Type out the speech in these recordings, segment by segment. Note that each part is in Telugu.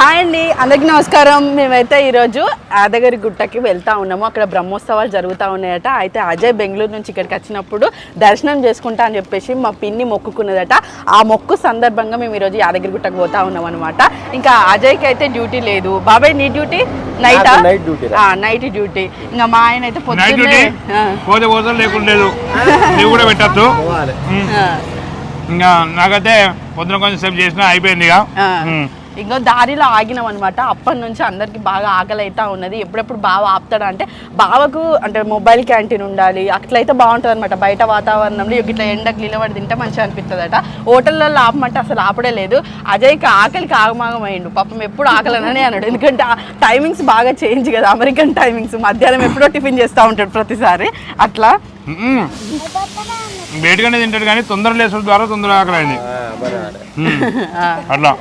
హాయ్ అండి అందరికీ నమస్కారం. మేమైతే ఈరోజు యాదగిరి గుట్టకి వెళ్తా ఉన్నాము. అక్కడ బ్రహ్మోత్సవాలు జరుగుతూ ఉన్నాయట. అయితే అజయ్ బెంగళూరు నుంచి ఇక్కడికి వచ్చినప్పుడు దర్శనం చేసుకుంటా అని చెప్పేసి మా పిన్ని మొక్కుకున్నదట. ఆ మొక్కు సందర్భంగా మేము ఈరోజు యాదగిరి గుట్టకు పోతా ఉన్నాం అనమాట ఇంకా అజయ్కి అయితే డ్యూటీ లేదు. బాబాయ్ నీ డ్యూటీ? నైటా. నైట్ డ్యూటీ ఇంకా మా ఆయన అయితే నైట్ పొద్దున్నే ఇంకా నాకైతే పొద్దున కొంచెం సేపు చేసినా అయిపోయింది ఇక. ఇంకో దారిలో ఆగినాం అనమాట అప్పటి నుంచి అందరికి బాగా ఆకలి అయితే ఉన్నది. ఎప్పుడెప్పుడు బావ ఆపుతాడా అంటే బావకు అంటే మొబైల్ క్యాంటీన్ ఉండాలి అట్లయితే బాగుంటుంది అనమాట బయట వాతావరణంలో ఇట్లా ఎండకు నిలబడి తింటే మంచిగా అనిపిస్తుందట హోటళ్ళల్లో ఆపమంటే అసలు ఆపడే లేదు. అజయ్కి ఆకలికి ఆగమాగం అయ్యిండు పాపం ఎప్పుడు ఆకలనని అన్నాడు ఎందుకంటే ఆ టైమింగ్స్ బాగా చేంజ్ కదా. American timings. మధ్యాహ్నం ఎప్పుడో టిఫిన్ చేస్తూ ఉంటాడు ప్రతిసారి. అట్లా. వేడిగానే తింటాడు కానీ తొందర లేసుడు ద్వారా తొందర ఆకలైంది. ఆ, బరాబర్. ఉమ్. అట్లా.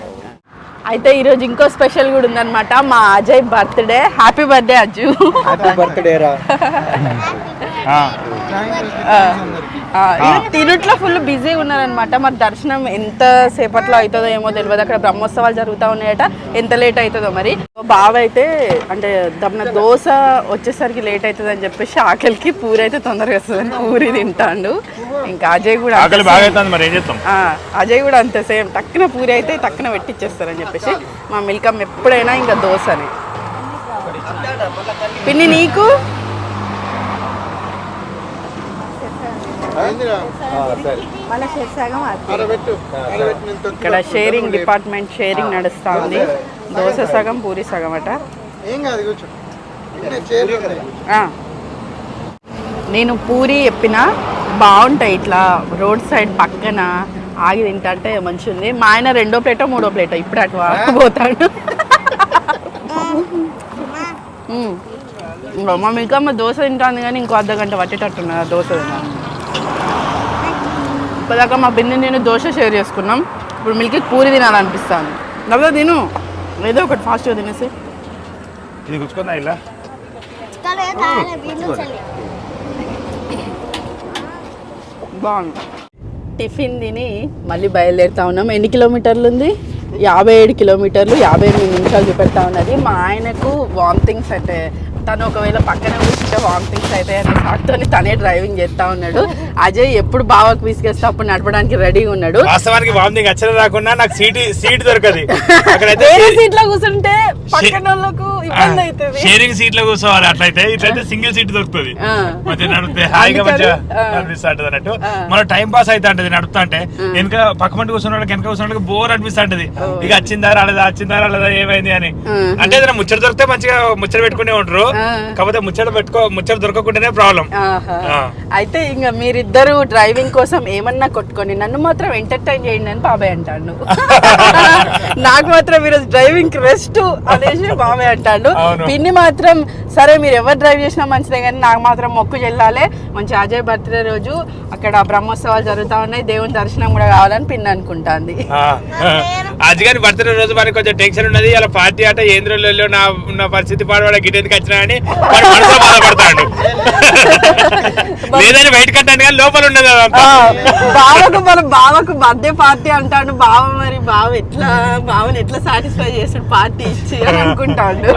అయితే ఈరోజు ఇంకో స్పెషల్ కూడా ఉందన్నమాట. మా Ajay birthday. Happy birthday Ajju. Happy birthday రా. తిరుట్లో ఫుల్ బిజీ ఉన్నారనమాట మరి దర్శనం ఎంత సేపట్లో అవుతుందో ఏమో తెలియదు అక్కడ బ్రహ్మోత్సవాలు జరుగుతూ ఉన్నాయట. ఎంత లేట్ అవుతుందో మరి. బావ అయితే అంటే దమ్న దోశ వచ్చేసరికి లేట్ అవుతుంది అని చెప్పేసి ఆకలికి పూరి అయితే తొందరగా వస్తుందని పూరి తింటాడు. ఇంకా అజయ్ కూడా ఆకలి బాగా అవుతుంది మరి ఏం చేస్తాం? ఆ, అజయ్ కూడా అంతే సేమ్ టక్కున పూరి అయితే టక్కున పెట్టిచ్చేస్తారని చెప్పేసి మా మిల్కమ్ ఎప్పుడైనా ఇంకా దోశని. పిన్ని నీకు ఆ, సరే ఇక్కడ షేరింగ్ డిపార్ట్మెంట్ షేరింగ్ నడుస్తా ఉంది దోశ సగం పూరి సగం అట. ఏం కాదు కూర్చో. నేను చేరు ఆ. నేను పూరి చెప్పిన బాగుంటాయి ఇట్లా రోడ్ సైడ్ పక్కన ఆగి తింటా అంటే మంచిగా ఉంది మా ఆయన రెండో ప్లేటో మూడో ప్లేటో ఇప్పుడు అటు పోతాడు. ఇంకో మా మిల్కమ్మ దోశ తింటాను కానీ ఇంకో అర్ధ గంట పట్టేటట్టున్నది ఆ దోశ తిన్నా ఇప్పటిదాకా మా బిన్ని నేను దోశ షేర్ చేసుకున్నాం. ఇప్పుడు మిల్కి పూరి తినాలనిపిస్తాను లేదా తిను. ఏదో ఒకటి ఫాస్ట్గా తినేసి. ఇది ఇలా? బాగుంది. టిఫిన్ తిని మళ్ళీ బయలుదేరుతా ఉన్నాం. ఎన్ని కిలోమీటర్లు ఉంది? యాభై ఏడు కిలోమీటర్లు యాభై ఎనిమిది నిమిషాలు చూపెడతా ఉన్నది. మా ఆయనకు వామిటింగ్స్ అంటే తను ఒకవేళ పక్కన కూర్చుంటే వామిటింగ్స్ అయితే అనే సాకుతో తనే డ్రైవింగ్ చేస్తా ఉన్నాడు. అజయ్ ఎప్పుడు బావకు విసిగేస్తే అప్పుడు నడపడానికి రెడీగా ఉన్నాడు. వాస్తవానికి వామిటింగ్ అచ్చర రాకుండా నాకు సీట్ సీట్ దొరకదు. అక్కడైతే వేరే సీట్లో కూర్చుంటే పక్కన వాళ్ళకు ఇబ్బంది అవుతుంది. షేరింగ్ సీట్లో కూర్చోవాలి అట్లయితే. ఇట్లయితే సింగిల్ సీట్ దొరుకుతుంది. మధ్య నడిపితే హాయిగా మంచిగా. అనిపిస్తా ఉంటది అన్నట్టు. మన టైం పాస్ అయితే ఉంటది నడుపుతా అంటే. వెనక పక్క కూర్చున్న వాళ్ళకి వెనక కూర్చున్న వాళ్ళకి బోర్ అనిపిస్తా ఉంటది ఇక వచ్చిందా రాలేదా వచ్చిందా రాలేదా ఏమైంది అని. అంటే ఏదైనా ముచ్చట దొరికితే మంచిగా ముచ్చట పెట్టుకునే ఉంటారు. కాకపోతే ముచ్చట పెట్టుకో ముచ్చట దొరకకుంటేనే ప్రాబ్లం. అయితే ఇంకా మీరిద్దరు డ్రైవింగ్ కోసం ఏమన్నా కొట్టుకొని నన్ను మాత్రం ఎంటర్టైన్ చేయండి అని బాబాయ్ అంటాడు. నాకు మాత్రం ఈరోజు డ్రైవింగ్ రెస్ట్ అనేసి బాబాయ్ అంటాడు. పిన్ని మాత్రం సరే మీరు ఎవరు డ్రైవ్ చేసినా మంచిదే కానీ నాకు మాత్రం మొక్కు చెల్లాలి. మంచి అజయ్ బర్త్డే రోజు అక్కడ బ్రహ్మోత్సవాలు జరుగుతా ఉన్నాయి. దేవుని దర్శనం కూడా కావాలని పిన్ని అనుకుంటాంది. అది కానీ బర్త్డే రోజు మనకి కొంచెం టెన్షన్ ఉన్నది. ఇలా పార్టీ ఆట ఏంద్రంలో నా నా పరిస్థితి పాడవాడ గిటెందుకు వచ్చినా అని వాడు మనసులో బాధపడతాడు. లేదని బయట కట్టాను కానీ లోపల ఆ, బావకు మన బావకు బర్త్డే పార్టీ అంటాడు. బావ మరి బావ ఎట్లా బావని ఎట్లా సాటిస్ఫై చేసాడు పార్టీ ఇచ్చి అని అనుకుంటాడు.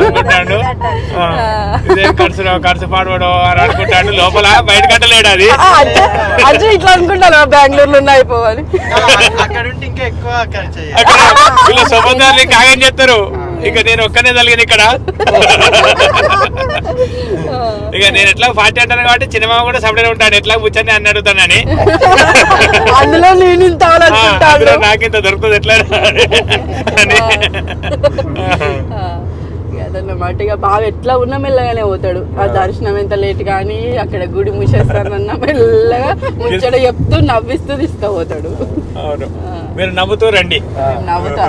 ఖర్చు ఖర్చు పాడవడం అని అనుకుంటాడు. లోపల బయట కట్టలేడు అది. అజ్జు ఇట్లా అనుకుంటాను బెంగళూరులో ఉన్న అయిపోవాలి. అక్కడ ఉంటే ఇంకా ఎక్కువ ఖర్చు వీళ్ళ సొబంధాలు కాగం చేస్తారు. ఇక నేను ఒక్కనే తలిగింది ఇక్కడ. ఇక నేను ఎట్లా పార్టీ అంటాను కాబట్టి చిన్నమామ కూడా సపరేట్ ఉంటాడు. ఎట్లా కూర్చొని అన్ని అడుగుతానని. అందులో నేను ఇంత నాకింత దొరుకుతుంది ఎట్లా అని. అదన్నమాట ఇక బాగా ఎట్లా ఉన్నా మెల్లగానే పోతాడు. ఆ దర్శనం ఎంత లేట్ కానీ అక్కడ గుడి మూసేస్తానన్నా మెల్లగా ముచ్చట చెప్తూ నవ్విస్తూ తీసుకుపోతాడు. అవును. మీరు నవ్వుతూ రండి. నవ్వుతూ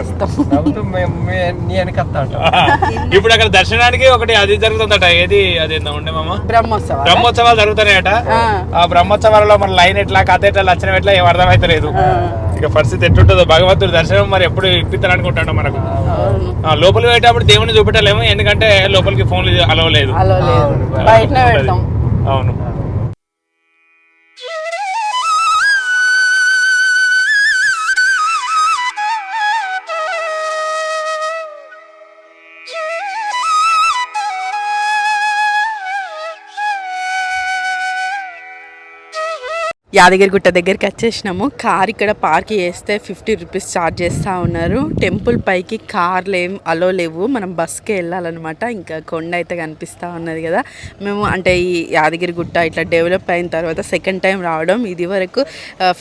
ఇప్పుడు అక్కడ దర్శనానికి ఒకటి అది జరుగుతుందట. ఏది అది ఉండే మామ? బ్రహ్మోత్సవం బ్రహ్మోత్సవాలు జరుగుతున్నాయట. ఆ. ఆ బ్రహ్మోత్సవాలలో మన లైన్ ఎట్లా కథ ఎట్లా లక్షణం ఎట్లా ఏం అర్థమైతలేదు. ఇక పరిస్థితి ఎట్లుంటుందో భగవంతుడి దర్శనం మరి ఎప్పుడు ఇప్పిస్తాను అనుకుంటాడు మనకు లోపలికి పోయేటప్పుడు దేవుని చూపెట్టలేము ఎందుకంటే లోపలికి ఫోన్లు అలవలేదు అలా లేదు. బయటనే పెడతాం. అవును. యాదగిరిగుట్ట దగ్గరికి వచ్చేసినాము. కార్ ఇక్కడ పార్క్ చేస్తే ఫిఫ్టీ రూపీస్ ఛార్జ్ చేస్తూ ఉన్నారు. టెంపుల్ పైకి కార్లు లేవు అలో లేవు. మనం బస్కి వెళ్ళాలన్నమాట. ఇంకా కొండ అయితే కనిపిస్తూ ఉన్నది కదా. మేము అంటే ఈ యాదగిరిగుట్ట ఇట్లా డెవలప్ అయిన తర్వాత సెకండ్ టైం రావడం. ఇది వరకు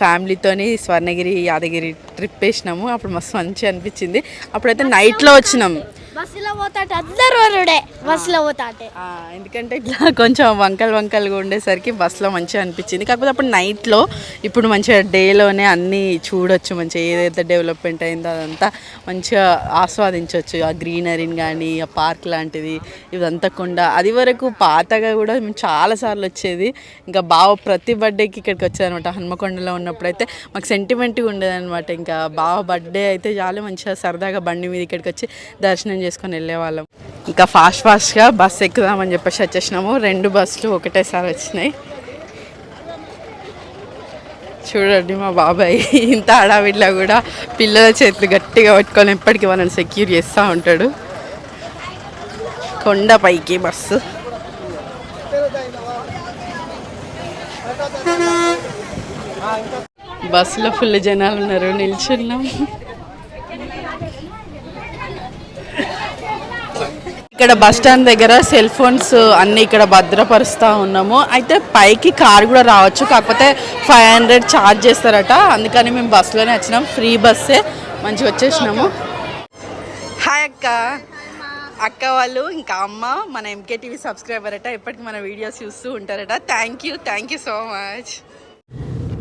ఫ్యామిలీతోని స్వర్ణగిరి యాదగిరి ట్రిప్ వేసినాము. అప్పుడు మస్తు మంచిగా అనిపించింది. అప్పుడైతే నైట్లో వచ్చినాం. బస్సులో పోతాంటే అందరూ వరుడే బస్సులో పోతాంటే ఆ, ఎందుకంటే ఇట్లా కొంచెం వంకలు వంకలుగా ఉండేసరికి బస్సులో మంచిగా అనిపించింది. కాకపోతే అప్పుడు నైట్లో ఇప్పుడు మంచిగా డేలోనే అన్నీ చూడొచ్చు మంచిగా ఏదైతే డెవలప్మెంట్ అయిందో అదంతా మంచిగా ఆస్వాదించవచ్చు ఆ గ్రీనరీని కానీ ఆ పార్క్ లాంటిది ఇదంతా కొండ. అది వరకు పాతగా కూడా మేము చాలాసార్లు వచ్చేది. ఇంకా బావ ప్రతి బర్త్డేకి ఇక్కడికి వచ్చేదనమాట హన్మకొండలో ఉన్నప్పుడైతే మాకు సెంటిమెంట్గా ఉండేదన్నమాట. ఇంకా బావ బర్త్డే అయితే చాలా మంచిగా సరదాగా బండి మీద ఇక్కడికి వచ్చి దర్శనం చేసుకొని వెళ్ళేవాళ్ళం. ఇంకా ఫాస్ట్ ఫాస్ట్గా బస్సు ఎక్కుదామని చెప్పేసి వచ్చేసినాము. రెండు బస్సులు ఒకటేసారి వచ్చినాయి. చూడండి మా బాబాయ్ ఇంత హడావిడిలో కూడా పిల్లల చేతులు గట్టిగా పట్టుకొని ఎప్పటికీ వాళ్ళని సెక్యూర్ చేస్తూ ఉంటాడు. కొండ పైకి బస్సు బస్సులో ఫుల్ జనాలు ఉన్నారు నిల్చున్నాం. ఇక్కడ బస్ స్టాండ్ దగ్గర సెల్ ఫోన్స్ అన్ని ఇక్కడ భద్రపరుస్తూ ఉన్నాము. అయితే పైకి కార్ కూడా రావచ్చు కాకపోతే ఫైవ్ హండ్రెడ్ ఛార్జ్ చేస్తారట. అందుకని మేము బస్సులోనే వచ్చినాం. ఫ్రీ బస్సే మంచిగా వచ్చేసినాము. హాయ్ అక్క. అక్క వాళ్ళు ఇంకా అమ్మ మన ఎంకే టీవీ సబ్స్క్రైబర్ అట. ఎప్పటికీ మన వీడియోస్ చూస్తూ ఉంటారట. Thank you thank you so much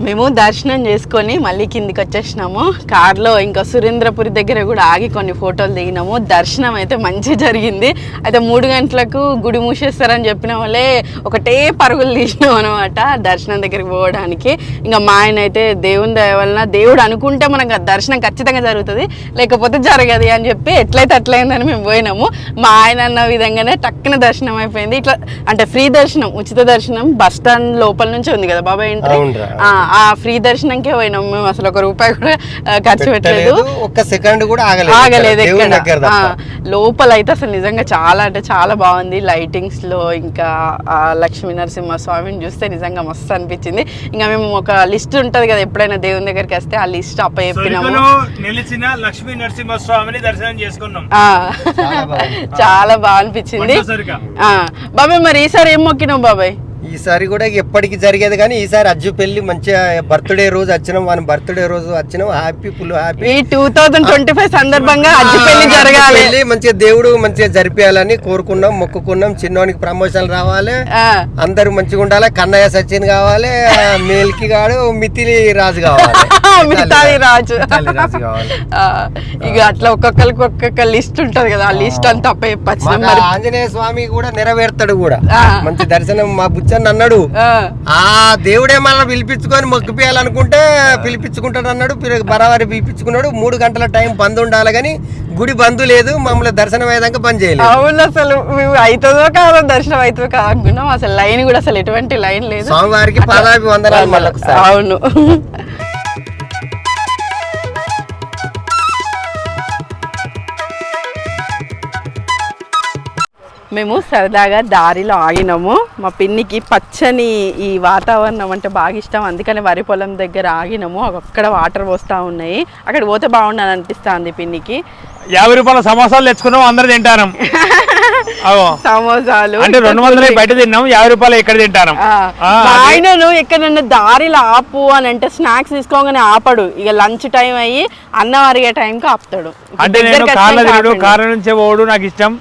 మేము దర్శనం చేసుకొని మళ్ళీ కిందికి వచ్చేసినాము. కార్లో ఇంకా సురేంద్రపురి దగ్గర కూడా ఆగి కొన్ని ఫోటోలు దిగినాము. దర్శనం అయితే మంచి జరిగింది. అయితే మూడు గంటలకు గుడి మూసేస్తారని చెప్పిన వాళ్ళే ఒకటే పరుగులు తీసినాం అనమాట దర్శనం దగ్గరికి పోవడానికి. ఇంకా మా ఆయన అయితే దేవుని దయ వలన దేవుడు అనుకుంటే మనకు దర్శనం ఖచ్చితంగా జరుగుతుంది. లేకపోతే జరగదు అని చెప్పి ఎట్లయితే అట్లయిందని మేము పోయినాము. మా ఆయన అన్న విధంగానే టక్కున దర్శనం అయిపోయింది. ఇట్లా అంటే ఫ్రీ దర్శనం ఉచిత దర్శనం బస్ స్టాండ్ లోపల నుంచి ఉంది కదా బాబాయ్ ఎంట్రీ అవునురా. ఆ, ఆ ఫ్రీ దర్శనంకే పోయినాం మేము. అసలు ఒక రూపాయి కూడా ఖర్చు పెట్టలేదు. ఒక్క సెకండ్ కూడా ఆగలేదు. ఎక్కడ. లోపల అయితే అసలు నిజంగా చాలా అంటే చాలా బాగుంది. లైటింగ్స్లో ఇంకా ఆ లక్ష్మీ నరసింహ స్వామిని చూస్తే నిజంగా మస్తు అనిపించింది. ఇంకా మేము ఒక లిస్ట్ ఉంటది కదా ఎప్పుడైనా దేవుని దగ్గరికి వస్తే ఆ లిస్ట్ అప్ప చెప్పినాము నిలిచిన లక్ష్మీ నరసింహస్వామిని దర్శనం చేసుకున్నాం. ఆ, చాలా బాగుంది. చాలా బాగా అనిపించింది. బాబాయ్ మరి ఈసారి ఏం మొక్కినావు బాబాయ్? ఈసారి కూడా ఎప్పటికి జరిగేది కానీ ఈసారి అజ్జు పెళ్ళి మంచిగా బర్త్డే రోజు వచ్చినాం మన బర్త్డే రోజు వచ్చినాం. హ్యాపీ ఫుల్ హ్యాపీ ఈ టూ థౌజండ్ ట్వంటీ ఫైవ్ సందర్భంగా అజ్జి పెళ్ళి జరగాలి. పెళ్ళి మంచిగా దేవుడు మంచిగా జరిపేయాలని కోరుకున్నాం మొక్కుకున్నాం. చిన్నోనికి ప్రమోషన్ రావాలి. అందరూ మంచిగా ఉండాలి. కన్నయ్య సచిన్ కావాలి. మేల్కి గాడు మితిలి రాజు కావాలి. మిగతాది రాజు. ఇక అట్లా ఒక్కొక్కరికి ఒక్కొక్క లిస్ట్ ఉంటది కదా ఆ లిస్ట్ అంతా చెప్పచ్చు మరి. ఆంజనేయ స్వామి కూడా నెరవేర్తాడు కూడా. మంచి దర్శనం మా బుచ్చన్ అన్నాడు. ఆ, దేవుడే మళ్ళీ పిలిపించుకొని మొక్కిపోయాలనుకుంటే పిలిపించుకుంటాడు అన్నాడు బరాబరి పిలిపించుకున్నాడు. మూడు గంటల టైం బంద్ ఉండాలి కానీ గుడి బంద్ లేదు మమ్మల్ని దర్శనం అయ్యేదాకా బంద్ చేయలేదు. అవును అసలు అవుతుందో కాదో దర్శనం అవుతుందో కాదో అనుకున్నాం. అసలు లైన్ కూడా అసలు ఎటువంటి లైన్ లేదు. స్వామివారికి పాదాభి వందనాలు మళ్ళీ అవును. మేము సరదాగా దారిలో ఆగినాము. మా పిన్నికి పచ్చని ఈ వాతావరణం అంటే బాగా ఇష్టం. అందుకని వరి పొలం దగ్గర ఆగినాము. అక్కడ వాటర్ పోస్తా ఉన్నాయి. అక్కడ పోతే బాగుండని అనిపిస్తుంది పిన్నికి. యాభై రూపాయల సమోసాలు తెచ్చుకున్నాం అందరు తింటాను. సమోసాలు అంటే రెండు వందలు బయట తిన్నాం యాభై రూపాయలు ఇక్కడ తింటాను? ఆయనను ఎక్కడన్నా దారిలో ఆపు అని అంటే స్నాక్స్ తీసుకోగానే ఆపడు. ఇక లంచ్ టైం అయ్యి అన్నం అరిగే టైంకి ఆపుతాడు. అంటే నేను కార్లో తినడు. కారు నుంచే పోవడు నాకు ఇష్టం.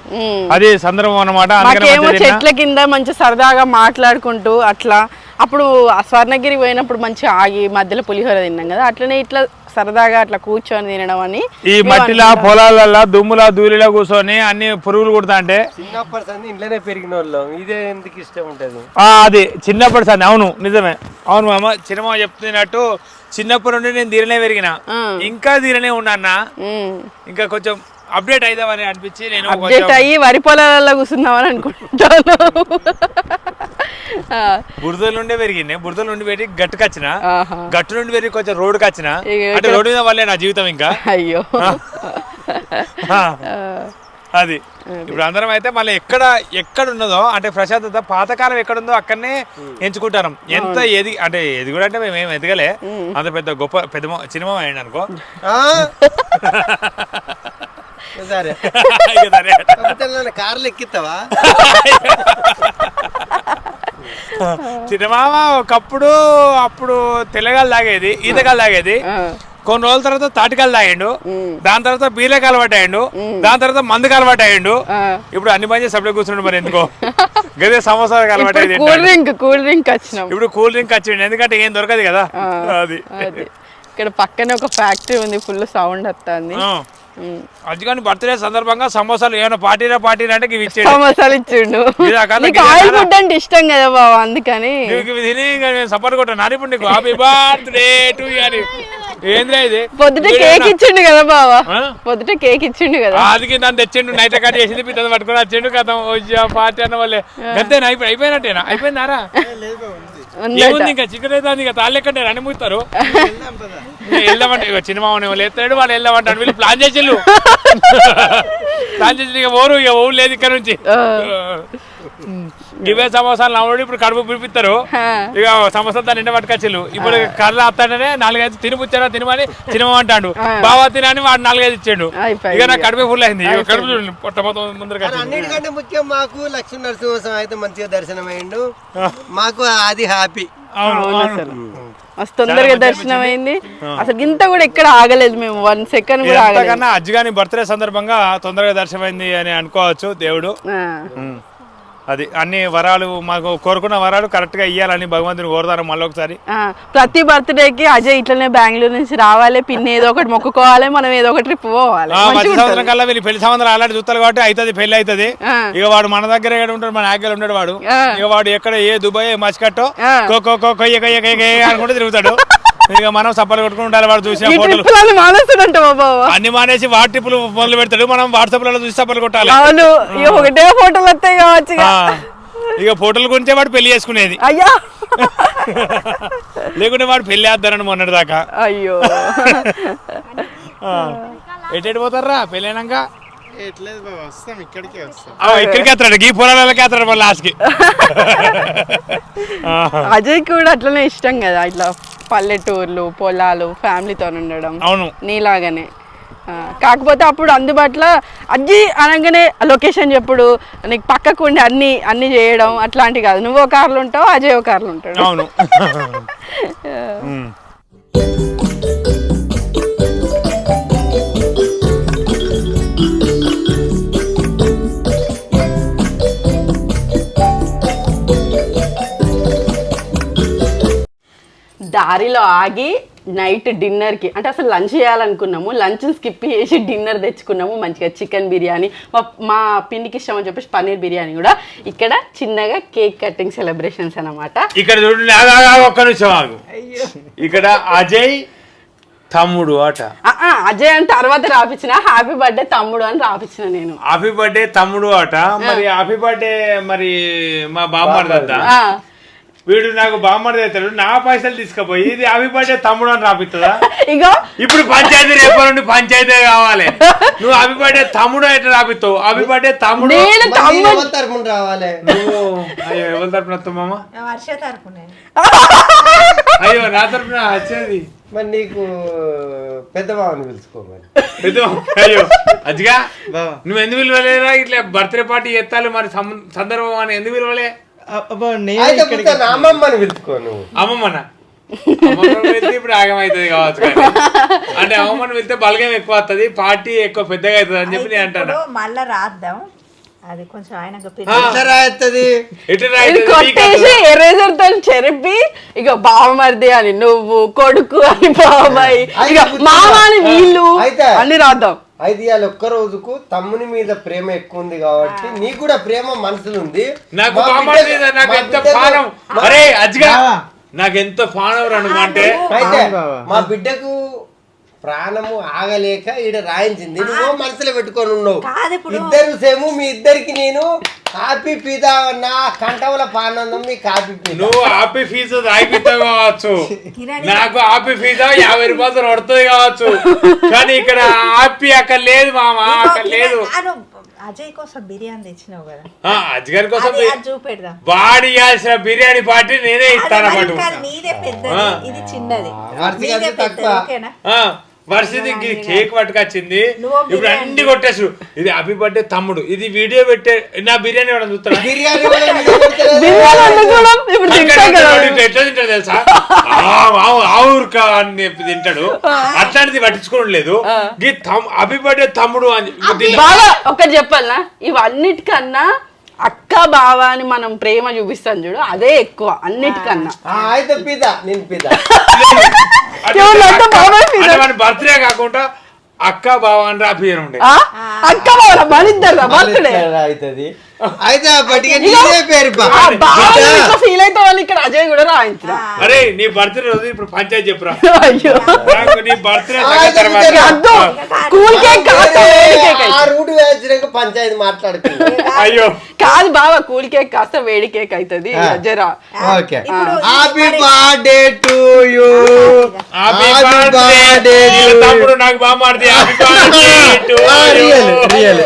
అది సందర్భం మాకేమో మంచిగా తిన్నా. చెట్ల కింద మంచి సరదాగా మాట్లాడుకుంటూ అట్లా. అప్పుడు స్వర్ణగిరి పోయినప్పుడు మంచిగా ఆగి మధ్యలో పులిహోర తిన్నాం కదా అట్లనే ఇట్లా సరదాగా అట్లా కూర్చొని తినడం అని ఈ మట్టిలా. పొలాలల్లో దుమ్ములా దూలిలా కూర్చొని అన్ని పురుగులు కుడతా అంటే చిన్నప్పటి సంది ఇంట్లోనే పెరిగిన వాళ్ళం ఇదే ఎందుకు ఇష్టం ఉంటది ఆ, అది చిన్నప్పటి సార్ అవును నిజమే అవును మామ చిన్నమ్మ చెప్తున్నట్టు చిన్నప్పటి నుండి నేను దీనినే పెరిగిన. ఇంకా దీనినే ఉన్నా. ఇంకా కొంచెం అప్డేట్ అయిదామని అనిపించి నేను అప్డేట్ అయ్యి వరి పొలాలలో కూర్చుందామని అనుకుంటాను. బురదల నుండే పెరిగింది. బురదల నుండి పెరిగి గట్టుకొచ్చిన ఆహా. గట్టు నుండి పెరిగి కొంచెం రోడ్డుకి వచ్చిన అంటే రోడ్డు మీద వల్లే నా జీవితం ఇంకా. అయ్యో. అది. ఇప్పుడు అందరం అయితే మళ్ళీ ఎక్కడ ఎక్కడ ఉన్నదో అంటే ప్రశాంతత పాతకాలం ఎక్కడ ఉందో అక్కడనే ఎంచుకుంటారు ఎంత ఎది అంటే ఎది కూడా అంటే మేము ఏం ఎదగలే అంత పెద్ద గొప్ప పెద్ద సినిమా అయింది అనుకో? సరే కార్లు ఎక్కిస్తావా ఒకప్పుడు అప్పుడు తెల్లగాలు తాగేది ఈతగాలు తాగేది కొన్ని రోజుల తర్వాత తాటికాలు తాగిండు దాని తర్వాత బీరకాలు అలవాటు అయ్యిండు దాని తర్వాత మందుకు అలవాటు అయ్యిండు ఇప్పుడు అన్ని మంది సపరేట్ కూర్చుండు మరి ఎందుకో గదే అలవాటు అయ్యింది కూల్ డ్రింక్ కూల్ డ్రింక్ వచ్చినాం ఇప్పుడు కూల్ డ్రింక్ వచ్చిండు ఎందుకంటే ఏం దొరకదు కదా అది ఇక్కడ పక్కనే ఒక ఫ్యాక్టరీ ఉంది ఫుల్ సౌండ్ వస్తుంది. అది కానీ బర్త్డే సందర్భంగా సమోసాలు ఏమైనా పార్టీరా పార్టీరా అంటే ఇవి ఇచ్చేది సమోసాలు ఇచ్చిండు. కాదా? నీకు ఆయిల్ కాదా? ఫుడ్ అంటే ఇష్టం కదా బావ అందుకని. నీకు ఇవి తిని ఇంకా నేను సపోర్ట్ కొట్టాను. నాని ఇప్పుడు నీకు హ్యాపీ బర్త్డే టు అని. ఏంద్రా ఇది? పొద్దుట? కేక్ ఇచ్చిండు కదా బావ? పొద్దుట కేక్ ఇచ్చిండు కదా. ఆదికి నన్ను తెచ్చిండు నైట్ కట్ చేసింది పిల్లలు పట్టుకొని వచ్చిండు కథం వచ్చా పార్టీ అన్న వాళ్ళే. అంతేనా అయిపోయి అయిపోయినట్టేనా? ఏముంది ఇంకా చికెన్ అయితే ఉంది ఇంకా తాళ్ళు ఎక్కడ అని మూస్తారు వెళ్దామంటే ఇక చిన్న మామని వాళ్ళు ఎత్తాడు వాళ్ళు వెళ్దామంటాడు వీళ్ళు ప్లాన్ చేసిళ్ళు. ప్లాన్ చేసి ఇక ఓరు ఇక ఓరు లేదు ఇక్కడ నుంచి. ఇవే సమోసాలు నవ్వుడు ఇప్పుడు కడుపు పిలిపిస్తారు. ఇక సమోసాలు దాని నిండా పట్టుకొచ్చిళ్ళు. ఇప్పుడు కర్ర అత్తాడనే నాలుగైదు తినిపుచ్చారా తినమని తినమంటాడు. బావా తినని వాడు నాలుగైదు ఇచ్చాడు. ఇక నాకు కడుపు ఫుల్ అయింది. కడుపు చూడండి పొట్ట మొత్తం అన్నిటికంటే ముఖ్యం మాకు లక్ష్మీ నరసింహస్వామి అయితే మంచిగా దర్శనం అయ్యిండు మాకు అది హ్యాపీ. మస్తు తొందరగా దర్శనం అయింది అసలు ఇంత కూడా ఎక్కడ ఆగలేదు మేము. వన్ సెకండ్ కూడా ఆగలేదు. అజ్జిగాని బర్త్డే సందర్భంగా తొందరగా దర్శనమైంది అని అనుకోవచ్చు దేవుడు. అది అన్ని వరాలు మాకు కోరుకున్న వరాలు కరెక్ట్గా ఇయ్యాలని భగవంతుని కోరుతాను మళ్ళీ ఒకసారి ప్రతి బర్త్డేకి అజయ్ ఇట్లనే బెంగళూరు నుంచి రావాలి పిన్ని ఏదో ఒకటి మొక్కుకోవాలి మనం ఏదో ఒక ట్రిప్ పోవాలి మధ్య సంవత్సరం. కల్లా వీళ్ళు పెళ్ళి సంవత్సరం అలాంటి చూస్తారు కాబట్టి అవుతుంది పెళ్ళి అవుతుంది. ఇక వాడు మన దగ్గర ఉంటాడు మన ఆగ్యాలు ఉంటాడు వాడు. ఇక వాడు ఎక్కడ ఏ దుబాయ్ మస్కట్టో ఆ. కో కో కో కొయ్య కొయ్య కొయ్య కొయ్య అనుకుంటూ తిరుగుతాడు ఇక మనం సప్పలు కొట్టుకుని ఉండాలి వాడు చూసిన ఈ ఫోటోలు. ట్రిప్పులను మానేస్తాడంట బాబా అన్ని మానేసి వాట్టిప్పులు మొదలు పెడతాడు. మనం వాట్సాప్లలో చూసి సప్పలు కొట్టాలి. అవును ఒకటే ఫోటోలు వస్తాయి కావచ్చు ఇక. ఫోటోల గురించే వాడు పెళ్ళి చేసుకునేది. అయ్యా. లేకుంటే వాడు పెళ్ళి వేద్దారని మొన్నటి దాకా. అయ్యో. ఎటు పోతారా పెళ్ళైనాక? ఎట్లేదు బాబా వస్తాం ఇక్కడికే వస్తాం. ఆ, ఇక్కడికి వస్తాడు ఈ పొలాలకి వస్తాడు మళ్ళీ లాస్ట్కి అజయ్ కూడా అట్లనే ఇష్టం కదా ఇట్లా పల్లెటూర్లు పొలాలు ఫ్యామిలీతో ఉండడం. అవును. నీలాగానే. కాకపోతే అప్పుడు అందుబాటులో అజ్జి అనగానే లొకేషన్ చెప్పుడు నీకు పక్కకు ఉండి అన్ని అన్ని చేయడం అట్లాంటివి కాదు. నువ్వు ఒక కార్లు ఉంటావు అజయ్ ఒక కార్లు ఉంటాడు. అవును. దారిలో ఆగి నైట్ డిన్నర్కి అంటే అసలు లంచ్ చేయాలనుకున్నాము లంచ్ స్కిప్ చేసి డిన్నర్ తెచ్చుకున్నాము మంచిగా చికెన్ బిర్యానీ మా మా పిండికి ఇష్టం అని చెప్పేసి పన్నీర్ బిర్యానీ కూడా. ఇక్కడ చిన్నగా కేక్ కటింగ్ సెలబ్రేషన్స్ అన్నమాట. ఇక్కడ చూడండి ఒక్క నిమిషం ఆగు. ఇక్కడ అజయ్ తమ్ముడు అట అజయ్ అని తర్వాత రాపించిన హ్యాపీ బర్త్డే తమ్ముడు అని రాపించిన నేను. హ్యాపీ బర్త్డే తమ్ముడు అట మరి హ్యాపీ బర్త్డే మరి మా ఆ, వీడు నాకు బామ్మర్ది అవుతాడు నా పైసలు తీసుకుపోయి ఇది బర్త్డే తమ్ముడు అని రాపిస్తుందా ఇగో. ఇప్పుడు పంచాయతీ రేపటి నుండి పంచాయతీ కావాలి. నువ్వు బర్త్డే తమ్ముడు అయితే రాపిస్తావు బర్త్డే తమ్ముడు. నేను తమ్ముడు. తరపున రావాలి? నువ్వు అయ్యో ఎవరి తరపున వస్తావు మామ? వర్ష తరపునే అయ్యో నా తరపున వచ్చేది. మరి నీకు పెద్ద బావని పిలుచుకోమని పెద్ద అయ్యో బావా. నువ్వు ఎందుకు పిలవలేదా ఇట్లా బర్త్డే పార్టీ ఎత్తాలి మరి సం- సందర్భం అని ఎందుకు పిలవలే? అమ్మమ్మని పిలుచుకో నువ్వు. అమ్మమ్మన? వెళ్తే ఇప్పుడు ఆగమవుతుంది కావచ్చు అంటే అమ్మమ్మని వెళ్తే బలగం ఎక్కువ వస్తుంది పార్టీ ఎక్కువ పెద్దగా అవుతుంది అని చెప్పి నేను అంటాను? మళ్ళా రాద్దాం. అది కొంచెం ఆయన? కొట్టేసి ఎరేజర్తో చెరిపి ఇక బావమరిది అని నువ్వు కొడుకు అని బాబాయ్ ఇక పుట్టిన- మామ అని వీళ్ళు అయితే. అన్ని రాద్దాం. అయితే ఇవాళ ఒక్క రోజుకు తమ్ముని మీద ప్రేమ ఎక్కువ ఉంది కాబట్టి నీకు కూడా ప్రేమ మనసులో ఉంది నాకు మీద నాకు ఎంత అరే. నాకు ఎంత పానం రణు అంటే అయితే. మా బిడ్డకు ప్రాణము ఆగలేక ఈడ రాయించింది. నువ్వు మనసులో పెట్టుకొని ఉన్నావు. కాదు ఇప్పుడు. ఇద్దరు సేము మీ ఇద్దరికి నేను కాపీ పీదా నా కంఠముల పానందం మీ కాపీ పీదా. నువ్వు ఆపి ఫీజు రాయిపిస్తావు కావచ్చు. నాకు ఆపి ఫీజు యాభై రూపాయలు పడుతుంది కావచ్చు. కానీ ఇక్కడ ఆపి అక్కడ లేదు మామ అక్కడ లేదు. అజయ్ కోసం బిర్యానీ తెచ్చినావు కదా. ఆ, అజ్గర్ కోసం చూపెడదాం. వాడి ఇవ్వాల్సిన బిర్యానీ పార్టీ నేనే మరి కాదు, నీదే పెద్దది. ఇది చిన్నది. తక్కువ. వర్షిది కేక్ పట్టుకొచ్చింది. ఇప్పుడు. అన్ని కొట్టేసు ఇది అభి బర్త్డే తమ్ముడు. ఇది వీడియో పెట్టే నా బిర్యానీ కూడా కదా. ఎట్లా తింటాడు తెలుసా? ఆ, ఆవు- ఆవురు కా అని చెప్పి తింటాడు. అట్లాంటిది పట్టించుకోవడం లేదు. ఈ అభి బర్త్డే తమ్ముడు అని ఒకటి చెప్పాలనా? ఇవన్నిటికన్నా అక్క బావ అని మనం ప్రేమ చూపిస్తాం చూడు అదే ఎక్కువ అన్నిటికన్నా. ఆ, అయితే పిదా నేను పిదా. మన బర్త్డే కాకుండా అక్క బావ అని రా పేరు ఉండే. ఆ? అక్క బావ మన ఇద్దరు బర్త్డే. అవుతుంది. అయితే అప్పటికి నీదే పేరు ఫీల్ అయితే వాళ్ళు ఇక్కడ అజయ్ కూడా రాయించిన అరే నీ బర్త్డే రోజు ఇప్పుడు పంచాయతీ చెప్పురా. అయ్యో! నాకు నీ బర్త్డే ఆ, కూల్ కేక్ కాస్త వేడి కేక్ ఆ. రూట్ వేసినాక పంచాయతీ మాట్లాడుతున్నా అయ్యో! కాదు బావ కూల్ కేక్ కాస్త వేడి కేక్ అవుతుంది ఆ. జరా okay. Happy birthday to you happy birthday. తమ్ముడు నాకు బాగా మారుతుంది. Happy birthday to real real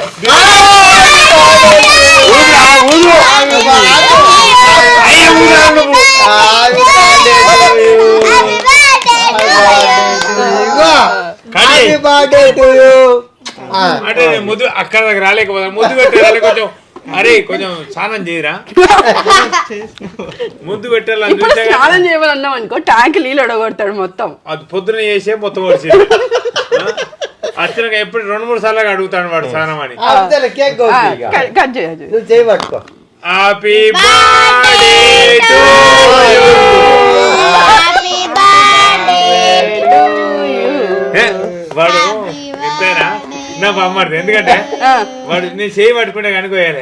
అంటే ముద్దు అక్కడ దగ్గర రాలేకపోతే ముద్దు పెట్టాలి కొంచెం అరే కొంచెం స్నానం చేయరా? ముద్దు పెట్టాలని ఇప్పుడు స్నానం చేయమన్నాం అనుకో ట్యాంక్ నీళ్ళు ఒడగొడతాడు మొత్తం. అది పొద్దున చేసే మొత్తం వచ్చి వచ్చినాక ఎప్పుడు రెండు మూడు సార్లు అడుగుతాడు వాడు స్నానం అని. Cake happy birthday to you వాడు ఎంతైనా నా బొమ్మది ఎందుకంటే వాడు నేను చేయి పట్టుకుంటే కనుకోయాలి.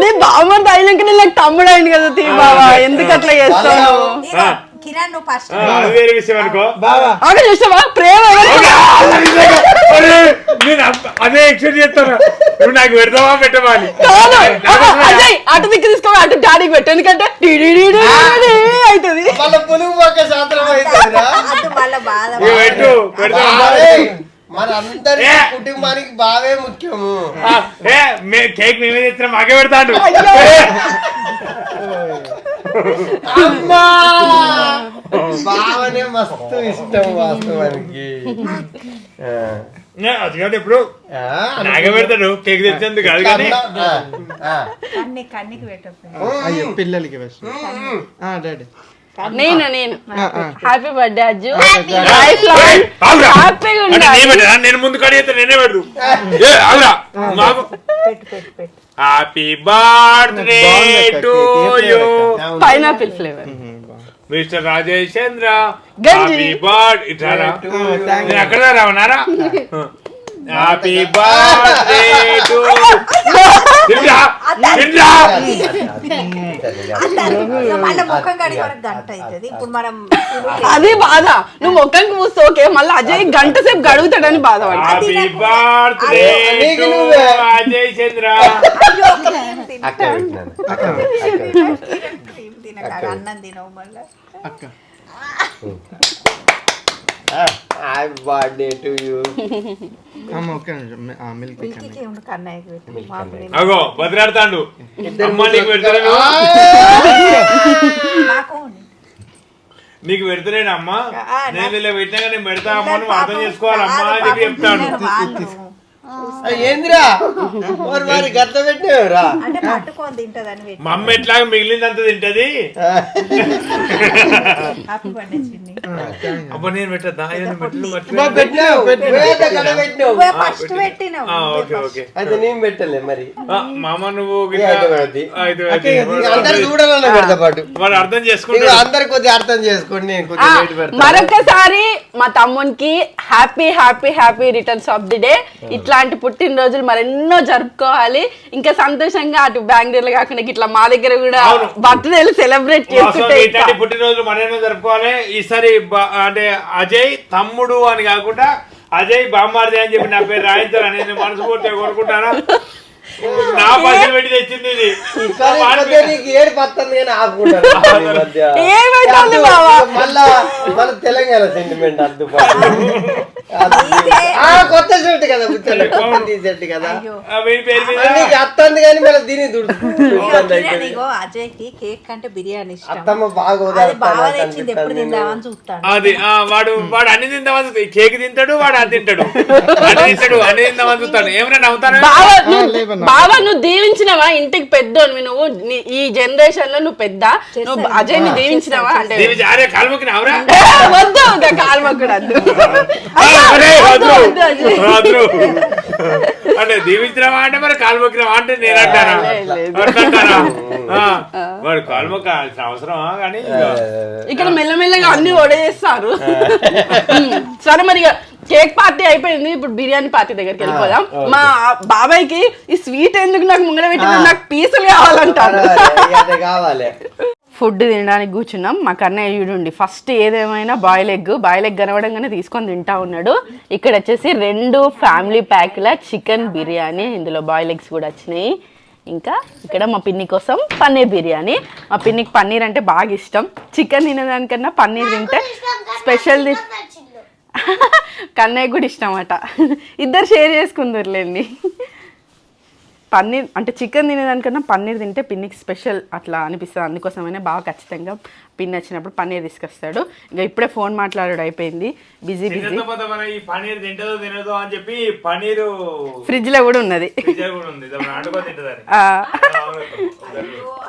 నీ బామ్మర్ది అయినాక నేను నాకు తమ్ముడు అయింది కదా తీ బావా. ఎందుకు అట్లా? ఇదిగో, కిరణ్ నువ్వు ఫస్ట్ అది వేరే విషయం అనుకో. బావా. అక్కడ చూసావా? ప్రేమ ఎవరికి? అరే, నేను అంత- అదే ఎక్స్పెక్ట్ చేస్తాను. నువ్వు నాకు పెడతావా పెట్టవా అని కాదు అజయ్ అటు దిక్కు అటు డాడీకి పెట్టు. ఎందుకంటే అవుతుంది. పులుగు పెట్టు పెడతావా బావే, మన అందరి ఏ. కుటుంబానికి బావే ముఖ్యము. కేక్ మేమే తెచ్చినా మాకే పెడతాడు. అమ్మా! బావనే మస్తు ఇష్టం వాస్తవానికి. అది కాదు పెడతాడు. కేక్ తెచ్చేందుకు కాదు కానీ. పిల్లలకి డాడీ. నేను నేను. Happy birthday Ajju. లైఫ్ ఆగురా. హ్యాపీగా ఉండాలి. నేను ముందు కడిగితే నేనే పెడదు. ఏ ఆగురా. మాకు పెట్టు పెట్టు పెట్టు. Happy birthday to. You. Pineapple flavour mister Rajesh Chandra. గంజి. హ్యాపీ బర్త్ ఇట్లా అక్కడ రావనారా హ్యాపీ బర్త్డే టు అది బాధ నువ్వు మొక్కకి పూస్తే ఓకే మళ్ళీ అజయ్ గంట సేపు గడుగుతాడని బాధపడ హ్యాపీ బర్త్డే టు చంద్ర అన్నం తినవు మళ్ళీ హ్యాపీ బర్త్డే టు యూ అమ్మ ఒక్క నిమిషం. మిల్క్ పిల్కికి ఉండు కన్నయ్యకి పెట్టు. అగో బదిలాడతాడు అమ్మ నీకు పెడతాను నాకు నీకు పెడతలేను అమ్మా నేను ఇలా పెట్టినా నేను పెడతా అమ్మ నువ్వు అర్థం చేసుకోవాలి. అమ్మా అని చెప్పి చెప్తాను. ఏందిరా? మరి మరి గట్ల పెట్టినవురా? అంటే పట్టుకొని తింటదని పెట్టి మా అమ్మ ఎట్లాగ మిగిలిందంత తింటది? హ్యాపీ బర్త్డే చిన్ని అబ్బా నేను పెట్టద్దా ఏదైనా పెట్టను బా, మర్చిపోయాను. పెట్టినావు నువ్వైతే గడ పెట్టినావు. నువ్వే ఫస్ట్ పెట్టినావు. ఆ, నువ్వే ఓకే first. ఓకే. అయితే నేను పెట్టలే మరి. ఆ, మామ నువ్వు ఏ, గిట్లా- అయితే పెడద్ది. ఆ, అయితే అక్క, పెడద్ది. ఇది వాడు అందరు అర్థం- చూడాలన్న పెడతా పాటు. వాడు అర్థం ఇక చేసుకుంటాడు అందరు కొద్దిగా అర్థం చేసుకోండి నేను ఆ, కొద్దిగా లేట్ పెడతా. మరొకసారి మా తమ్మునికి happy happy happy returns of the day. ఇట్లాంటి పుట్టినరోజులు మరెన్నో జరుపుకోవాలి. ఇంకా సంతోషంగా అటు బెంగళూరులో కాకుండా ఇట్లా మా దగ్గర కూడా అవును. బర్త్డేలు సెలబ్రేట్ చేసుకుంటే ఇట్లాంటి పుట్టినరోజులు మనమే జరుపుకోవాలి. ఈసారి అంటే అజయ్ తమ్ముడు అని కాకుండా అజయ్ బామ్మార్ది అని చెప్పి నా పేరు రాయించాలని నేను మనస్ఫూర్తిగా కోరుకుంటాను. నా పైసలు పెట్టి తెచ్చింది ఇది. కానీ ఈ మధ్య నీకు ఏడు పత్తంది కానీ ఆపుకుంటారు ఈ మధ్య. ఏమైతుంది బావా? మళ్ళా మన తెలంగాణ సెంటిమెంట్ అద్దు కొత్త షర్ట్ కదా బుచ్చన్న కొత్త టీ షర్ట్ కదా ఆ, వీడి పేరు మీద? మరి నీకు అత్తంది కానీ మళ్ళీ దీని ఇగో అజయ్కి కేక్ కంటే బిర్యానీ ఇష్టం. అత్తమ్మ బాగా అది బాగా ఉదాహరణ తెచ్చింది ఎప్పుడు తిందామని చూస్తాడు అది ఆ, వాడు వాడు అన్ని తిందామని కేక్ తింటాడు వాడు అది తింటాడు. అన్ని తింటాడు అన్ని తిందామని చూస్తాడు ఏమైనా నవ్వుతాను బావా నువ్వు లేవన్నా. బావా నువ్వు దీవించినవా? ఇంటికి పెద్దోనివి నువ్వు ఈ జనరేషన్లో నువ్వు పెద్ద? నువ్వు అజయ్ని దీవించినవా? అంటే వద్దు కాల్మక్కుడు వద్దు. అంటే దీవించినవా అంటే మరి కాలుమొక్కినవా అంటే నేను అంటానా? అంటారా వాడు కాలుమొక్క అవసరమా కానీ ఇక ఇక్కడ మెల్లమెల్లగా అన్ని ఒడేస్తారు. సరే మరి కేక్ పార్టీ అయిపోయింది. ఇప్పుడు బిర్యానీ పార్టీ దగ్గరికి వెళ్ళిపోదాం. మా బాబాయ్కి ఈ స్వీట్ ఎందుకు నాకు ముంగడ పెట్టిన నాకు పీసులు కావాలంటారు. అదే కావాలి. ఫుడ్ తినడానికి కూర్చున్నాం. మా కన్నయ్య చూడండి ఫస్ట్ ఏదేమైనా బాయిల్ ఎగ్ బాయిల్ ఎగ్ కనబడంగానే తీసుకొని తింటా ఉన్నాడు. ఇక్కడ వచ్చేసి రెండు ఫ్యామిలీ ప్యాక్ల చికెన్ బిర్యానీ ఇందులో బాయిల్ ఎగ్స్ కూడా వచ్చినాయి. ఇంకా ఇక్కడ మా పిన్ని కోసం పన్నీర్ బిర్యానీ. మా పిన్నికి పన్నీర్ అంటే బాగా ఇష్టం. చికెన్ తినేదానికన్నా పన్నీర్ తింటే స్పెషల్ కన్నయ్య కూడా ఇష్టం అట ఇద్దరు షేర్ చేసుకుందరులేండి. పన్నీర్ అంటే చికెన్ తినేదానికన్నా పన్నీర్ తింటే పిన్నికి స్పెషల్ అట్లా అనిపిస్తుంది. అందుకోసమైనా బాగా ఖచ్చితంగా పిన్ వచ్చినప్పుడు పన్నీర్ తీసుకొస్తాడు. ఇంకా ఇప్పుడే ఫోన్ మాట్లాడాడు అయిపోయింది. బిజీ బిజీ పనీర్ తింటదో తినదో అని చెప్పి పనీరు ఫ్రిడ్జ్లో కూడా ఉన్నది.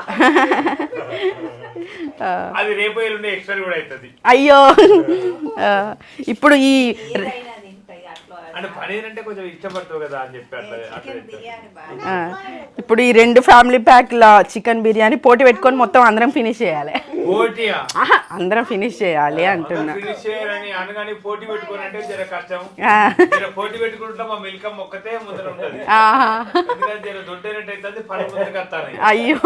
అది రేపు ఎల్లుండి ఎక్స్ట్రా కూడా అవుతుంది. అయ్యో. ఇప్పుడు ఈ అంటే పనీర్ అంటే కొంచెం ఇష్టపడతావు కదా అని చెప్పి అట్లా అట్లా చెప్తాను. ఆ, ఇప్పుడు ఈ రెండు ఫ్యామిలీ ప్యాక్ల చికెన్ బిర్యానీ పోటీ పెట్టుకొని మొత్తం అందరం ఫినిష్ చేయాలి. పోటీయా? అందరం ఫినిష్ చేయాలి అంటున్నా. ఫినిష్ చేయాలని అనగానే పోటీ పెట్టుకోని అంటే జర కష్టం. ఆ, జర పోటీ పెట్టుకుంటే మా మిల్కమ్ ఒక్కతే ముందర ఉంటది. ఆహా. ఎందుకంటే జర దొడ్డైనట్టు అవుతుంది పని ముందుకు వస్తాను అయ్యో.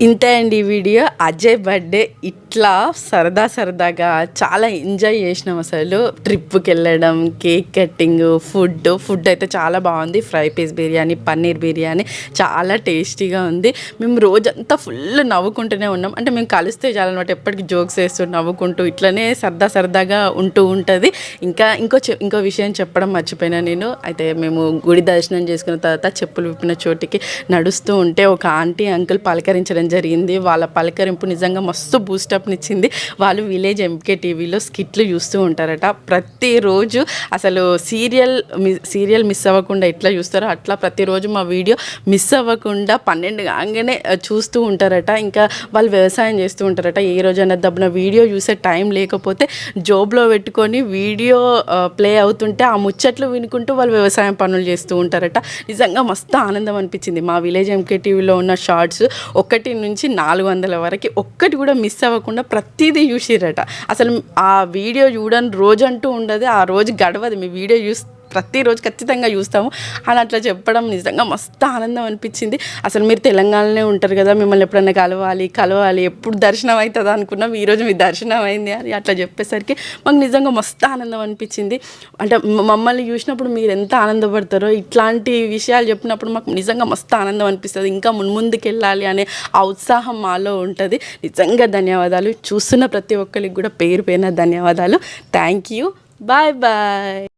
ఇంతే అండి ఈ వీడియో. అజయ్ బర్త్డే ఇట్లా సరదా సరదాగా చాలా ఎంజాయ్ చేసినాం అసలు. ట్రిప్కి వెళ్ళడం కేక్ కట్టింగ్ ఫుడ్. ఫుడ్ అయితే చాలా బాగుంది. ఫ్రై పీస్ బిర్యానీ పన్నీర్ బిర్యానీ చాలా టేస్టీగా ఉంది. మేము రోజంతా ఫుల్ నవ్వుకుంటూనే ఉన్నాం. అంటే మేము కలిస్తే చాలన్నమాట ఎప్పటికీ జోక్స్ వేస్తూ నవ్వుకుంటూ ఇట్లనే సరదా సరదాగా ఉంటూ ఉంటుంది. ఇంకా ఇంకో ఇంకో విషయం చెప్పడం మర్చిపోయినా నేను. అయితే మేము గుడి దర్శనం చేసుకున్న తర్వాత చెప్పులు విప్పిన చోటికి నడుస్తూ ఉంటే ఒక ఆంటీ అంకుల్ పలకరించడం జరిగింది. వాళ్ళ పలకరింపు నిజంగా మస్తు బూస్టప్నిచ్చింది వాళ్ళు విలేజ్ ఎంకే టీవీలో స్కిట్లు చూస్తూ ఉంటారట. ప్రతిరోజు రోజు అసలు సీరియల్ సీరియల్ మిస్ అవ్వకుండా ఎట్లా చూస్తారో అట్లా ప్రతిరోజు మా వీడియో మిస్ అవ్వకుండా పన్నెండు కాగానే చూస్తూ ఉంటారట. ఇంకా వాళ్ళు వ్యవసాయం చేస్తూ ఉంటారట. ఏ రోజైనా దబ్బున వీడియో చూసే టైం లేకపోతే జోబ్లో పెట్టుకొని వీడియో ప్లే అవుతుంటే ఆ ముచ్చట్లు వినుకుంటూ వాళ్ళు వ్యవసాయం పనులు చేస్తూ ఉంటారట. నిజంగా మస్తు ఆనందం అనిపించింది. మా విలేజ్ ఎంకే టీవీలో ఉన్న షార్ట్స్ ఒకటి నుంచి నాలుగు వందల వరకు ఒక్కటి కూడా మిస్ అవ్వకుండా ప్రతిదీ చూసిరట అసలు ఆ వీడియో చూడని రోజు అంటూ ఉండదు. ఆ ఆ రోజు గడవదు. మీ వీడియో చూసి ప్రతిరోజు ఖచ్చితంగా చూస్తాము. అలా అట్లా చెప్పడం నిజంగా మస్తు ఆనందం అనిపించింది. అసలు మీరు తెలంగాణలోనే ఉంటారు కదా మిమ్మల్ని ఎప్పుడన్నా కలవాలి కలవాలి ఎప్పుడు దర్శనం అవుతుందా అనుకున్నాం. ఈరోజు మీ దర్శనం అయింది అని అట్లా చెప్పేసరికి మాకు నిజంగా మస్తు ఆనందం అనిపించింది. అంటే మమ్మల్ని చూసినప్పుడు మీరు ఎంత ఆనందపడతారో ఇట్లాంటి విషయాలు చెప్పినప్పుడు మాకు నిజంగా మస్తు ఆనందం అనిపిస్తుంది. ఇంకా మున్ముందుకు వెళ్ళాలి అనే ఆ ఉత్సాహం మాలో ఉంటుంది. నిజంగా ధన్యవాదాలు. చూస్తున్న ప్రతి ఒక్కరికి కూడా పేరు పేరున ధన్యవాదాలు. Thank you. Bye-bye!